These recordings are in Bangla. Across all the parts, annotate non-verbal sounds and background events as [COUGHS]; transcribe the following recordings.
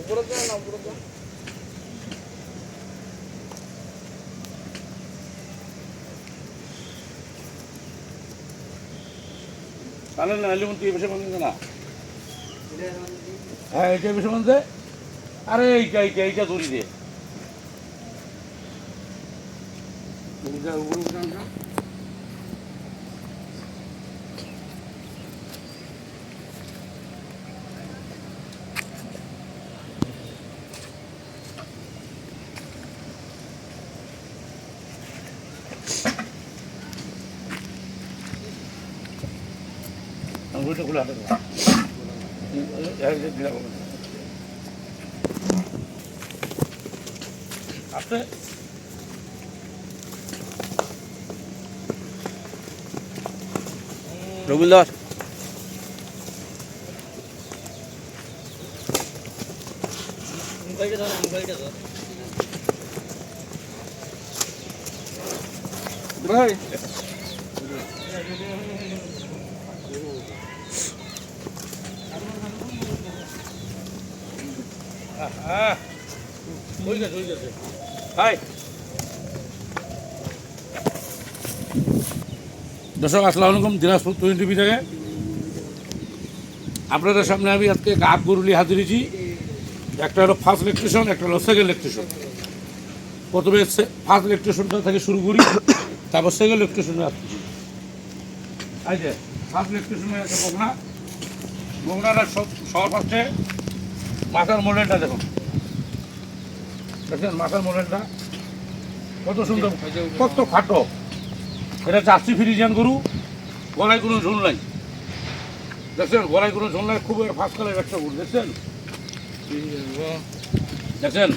উপরে না, উপরে যাও তাহলে না হলে তুই এসে মান না। হ্যাঁ এইটা বেশি মান আরে, এইটা এইটা এইটা ধরি 물도 올라가고 앞에? রবীন্দ্র ভাই হ্যাঁ হয়ে গেছে হয়ে গেছে হাই দর্শক, আসসালামু আলাইকুম, দিনাজপুর টোয়েন্টি টিভি থেকে। আপনাদের সামনে আমি আজকে গাব গরুলি হাজিরেছি একটা হলো ফার্স্ট ইলেকট্রিশন একটা হলো সেকেন্ড ইলেকট্রিশন প্রথমে ফার্স্ট ইলেকট্রিশনটা থেকে শুরু করি, তারপর সেকেন্ড ইলেকট্রিশনে আসছি। যে ফার্স্ট ইলেকট্রিশনে একটা বগনা বগনাটা সব, সবার ফার্স্টে মাথার মডেলটা দেখুন। দেখছেন মাথার মডেলটা? কত সুন্দর, কত খাটো। এটা চাষি ফ্রিজিয়ান গরু। গলায় কোনো ঝুল নাই। দেখছেন? গলায় কোনো ঝুল নাই, খুব ফার্স্ট কালার একটা গরু, দেখছেন? দেখছেন?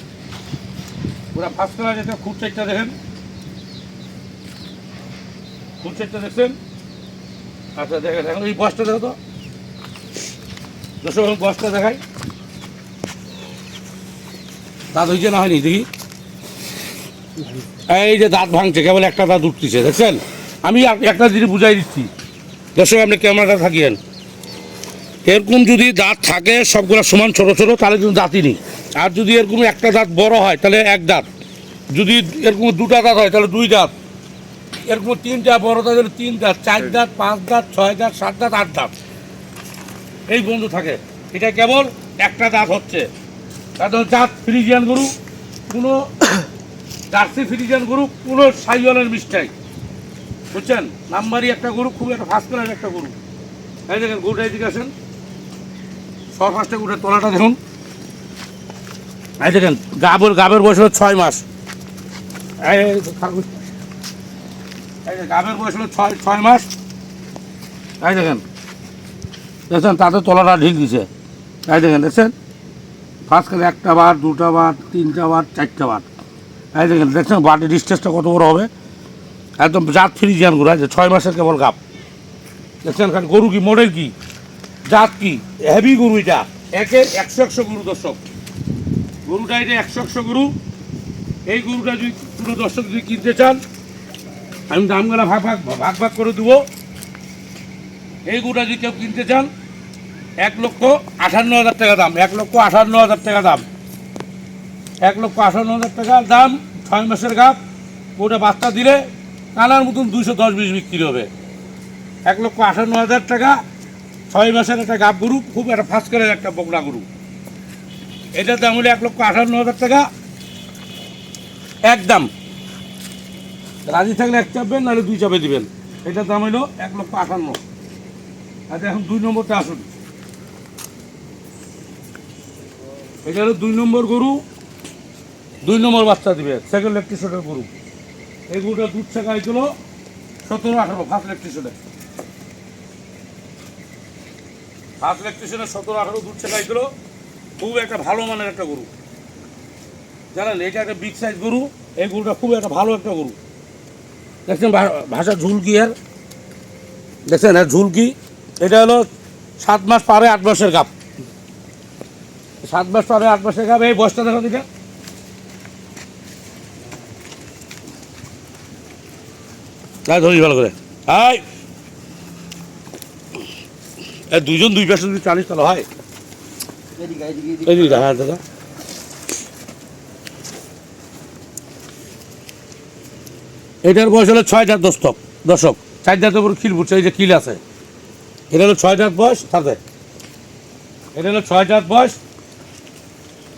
পুরো ফার্স্ট কালার যেটা, খুব চারটা দেখেন। খুব চারটা দেখছেন? আচ্ছা দেখেন, এখন এই বসটা দেখো তো। দর্শক এখন বসটা দেখাই। দাঁত হয়েছে না হয়নি, দেখি? এই যে দাঁত ভাঙছে, কেবল একটা দাঁত উঠতেছে, দেখছেন? আমি একটা জিনিস বুঝাই দিচ্ছি। দর্শক, আপনি ক্যামেরাটা থাকিয়েন। এরকম যদি দাঁত থাকে, সবগুলো সমান ছোট ছোট, তাহলে কিন্তু দাঁতই নেই। আর যদি এরকম একটা দাঁত বড় হয়, তাহলে এক দাঁত। যদি এরকম দুটা দাঁত হয়, তাহলে দুই দাঁত। এরকম তিনটা বড় দাঁত হলে তিন দাঁত, চার দাঁত, পাঁচ দাঁত, ছয় দাঁত, সাত দাঁত, আট দাঁত। এই বন্ধু থাকে। এটা কেবল একটা দাঁত হচ্ছে। তাদের দাঁত ফ্রিজিয়ান গরু। কোনো [COUGHS] জার্সি ফ্রিজিয়ান গরু, কোনো সাইওয়ালের মিস্টাই বুঝছেন? নাম্বারই একটা গরু খুব একটা ফার্স্ট ক্লাস একটা গরু এই দেখেন গরুটা এদিকে আসেন। সব ফার্স্টে তলাটা দেখুন। এই দেখেন, গাবের গাবের বয়স হলো ছয় মাস। গাবের বয়স ছয় ছয় মাস। এই দেখেন। দেখছেন তাতে তলাটা ঢিক দিছে। এই দেখেন, দেখছেন? ফার্স্ট করে একটা বার, দুটা বার, তিনটা বার, চারটা বার। এই দেখেন, দেখছেন? বাটির ডিস্টেন্সটা কত বড় হবে? একদম জাত ফ্রিজিয়ান গরু যে ছয় মাসের কেবল গাপ। দেখছেন খান, গরু কি মডেল কি? জাত কি? হেভি গরু এটা। একের একশো একশো গরু দর্শক। গরুটা এটা একশো একশো গরু। এই গরুটা যদি পুরো দর্শক যদি কিনতে চান, আমি দামগুলো ভাগ ভাগ ভাগ ভাগ করে দেবো। এই গরুটা যদি কেউ কিনতে চান, এক লক্ষ আঠান্ন হাজার টাকা দাম, এক লক্ষ আঠান্ন হাজার টাকা দাম। এক লক্ষ আঠান্ন হাজার টাকা দাম, ছয় মাসের গাপ। ওটা বাচ্চা দিলে কানার মতন দুইশো দশ বিশ বিক্রি হবে। এক লক্ষ আঠান্ন হাজার টাকা, ছয় মাসের একটা গাপ গরু, খুব একটা ফার্স্ট করে একটা বকনা গরু। এটার দাম হলো এক লক্ষ আঠান্ন হাজার টাকা। একদম রাজি থাকলে এক চাপবেন, নাহলে দুই চাপে দিবেন। এটার দাম হলো এক লক্ষ আঠান্ন। আচ্ছা এখন দুই নম্বরটা আসুন। এটা হলো দুই নম্বর গরু, দুই নম্বর বাচ্চা দিবে সেকেন্ড ইলেকট্রিশনের গরু। এই গরুটা দুধ শেখা হয়েছিল, সতেরো আঠারো ফার্স্ট ইলেকট্রিশনে ফার্স্ট ইলেকট্রিশনে সতেরো আঠারো দুধ শেখা হয়েছিল, খুব একটা ভালো মানের একটা গরু। জানেন, এটা একটা বিগ সাইজ গরু, এই গরুটা খুব একটা ভালো একটা গরু। দেখছেন ভাষা ঝুলকি আর দেখছেন, এর ঝুলকি, এটা হলো সাত মাস পারে আট মাসের গাপ। সাত মাস পারে আট মাসের গাপ, এই বয়সটা দেখো দিকে তাই ধরিস ভালো করে। আয়। দুজন দুই পাশে যদি চালিস তাহলে হয়। হ্যাঁ দাদা। এটার বয়স হলো ছয় জাত দশক দশক। চার জাতের উপর খিল পড়ছে, এই যে কিল আছে। এটা হলো ছয় জাত বয়স সাথে এটা হলো ছয় জাত বয়স।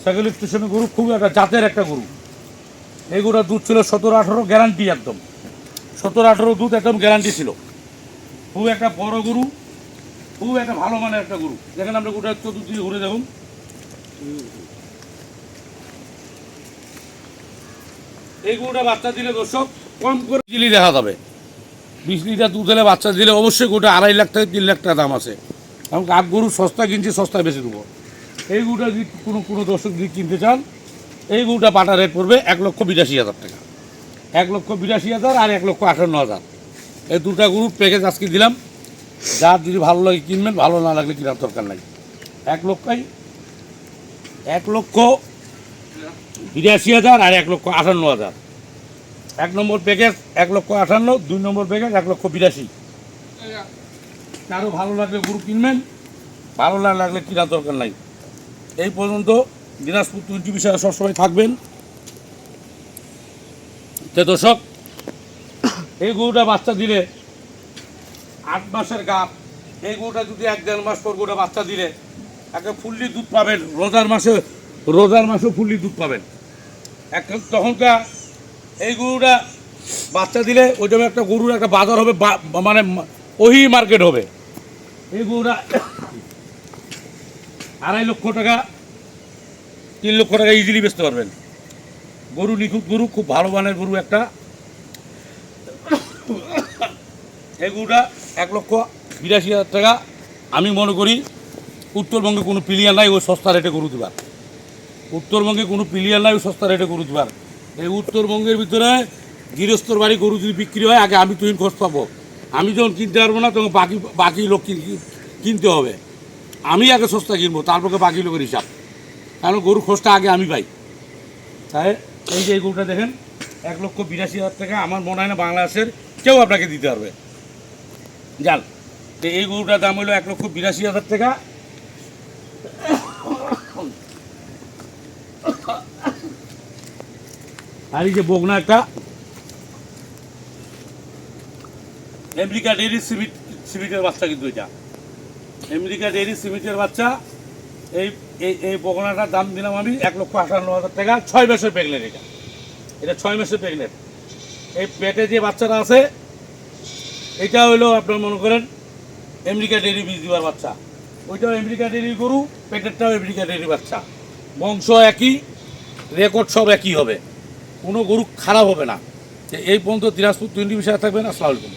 সেগুলি স্টেশনের গরু খুব একটা জাতের একটা গরু। এই গরুটার দুধ ছিল সতেরো আঠারো, গ্যারান্টি একদম। সতেরো আঠেরো দুধ একদম গ্যারান্টি ছিল। খুব একটা বড় গরু, খুব একটা ভালো মানের একটা গরু। যেখানে আমরা গোটা চতুর্দিকে ঘুরে দেখুন। এই গরুটা বাচ্চা দিলে দর্শক কম করে চিলি দেখা যাবে। বিশ লিটার দুধ হলে বাচ্চা দিলে অবশ্যই গোটা আড়াই লাখ থেকে তিন লাখ টাকা দাম আছে। কারণ কাক গরু সস্তা কিনছি, সস্তায় বেশি দেবো। এই গরুটা যদি কোনো কোনো দর্শক যদি কিনতে চান, এই গরুটা পাটা রেট পড়বে এক লক্ষ বিরাশি হাজার টাকা। এক লক্ষ বিরাশি হাজার আর এক লক্ষ আটান্ন হাজার। এই দুটা গরুর প্যাকেজ আজকে দিলাম। যার যদি ভালো লাগে কিনবেন, ভালো না লাগলে কেনার দরকার নাই। এক লক্ষই, এক লক্ষ বিরাশি হাজার আর এক লক্ষ আটান্ন হাজার। এক নম্বর প্যাকেজ এক লক্ষ আটান্ন দুই নম্বর প্যাকেজ এক লক্ষ বিরাশি। কারও ভালো লাগলে গরু কিনবেন, ভালো না লাগলে কেনার দরকার নাই। এই পর্যন্ত দিনাজপুর টোয়েন্টি বিষয়ে সবসময় থাকবেন। তে দর্শক, এই গরুটা বাচ্চা দিলে আট মাসের গাপ। এই গরুটা যদি এক দেড় মাস পর গরুটা বাচ্চা দিলে একটা ফুললি দুধ পাবেন। রোজার মাসে, রোজার মাসেও ফুললি দুধ পাবেন। এক তখনকার এই গরুটা বাচ্চা দিলে ওই জন্য একটা গরুর একটা বাজার হবে মানে ওহি মার্কেট হবে। এই গরুটা আড়াই লক্ষ টাকা, তিন লক্ষ টাকা ইজিলি বেচতে পারবেন। গরু নিখুঁত গরু, খুব ভালো মানের গরু একটা। এই গরুটা এক লক্ষ বিরাশি হাজার টাকা। আমি মনে করি, উত্তরবঙ্গে কোনো প্লেয়ার নাই ওই সস্তা রেটে গরু দেবার। উত্তরবঙ্গে কোনো প্লেয়ার নাই ওই সস্তা রেটে গরু দেবার। এই উত্তরবঙ্গের ভিতরে গৃহস্থর বাড়ি গরু যদি বিক্রি হয়, আগে আমি তুই খোঁজ পাবো। আমি যখন কিনতে পারব না, তখন বাকি বাকি লোক কিন- কিনতে হবে। আমি আগে সস্তা কিনবো, তারপরে বাকি লোকের হিসাব। কারণ গরু খোঁজটা আগে আমি পাই। তাই এই যে এই গরুটা দেখেন, এক লক্ষ বিরাশি হাজার টাকা, আমার মনে হয় না বাংলাদেশের কেউ আপনাকে দিতে পারবে। যান, তো এই গরুটার দাম হলো এক লক্ষ বিরাশি হাজার টাকা। আর এই যে বগনা একটা, আমেরিকা ডেরি সিমিট সিমিটের বাচ্চা কিন্তু এটা। আমেরিকা ডেরি সিমিটের বাচ্চা এই এই এই বগনাটার দাম দিলাম আমি এক লক্ষ আটান্ন হাজার টাকা, ছয় মাসের প্রেগনেন্ট এটা। এটা ছয় মাসের প্রেগনেন্ট এই পেটে যে বাচ্চাটা আছে, এটা হলো আপনার মনে করেন আমেরিকা ডেরি বীজ দিবার বাচ্চা। ওইটাও আমেরিকা ডেরি গরু, পেটেরটাও আমেরিকা ডেরি বাচ্চা। বংশ একই রেকর্ড সব একই হবে। কোনো গরু খারাপ হবে না। এই পর্যন্ত দিনাজপুর টোয়েন্টি বিষয়ে থাকবেন, আসসালামু আলাইকুম।